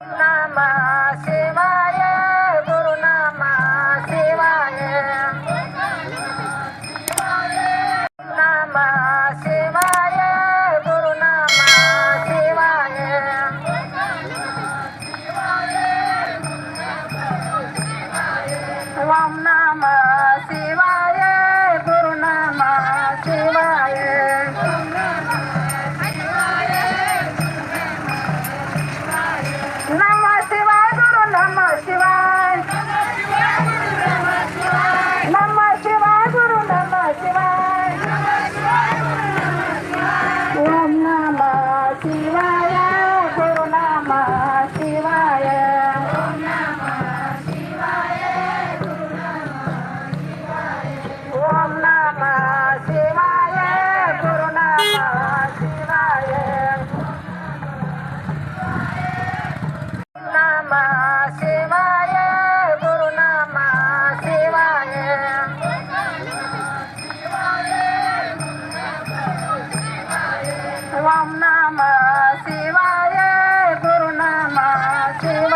नामा से गुरु गुरुनामा शिवाय नामा शिवाय गुरु नाम शिवाय गुरुनामा शिवाय गुरुनामा शिवाय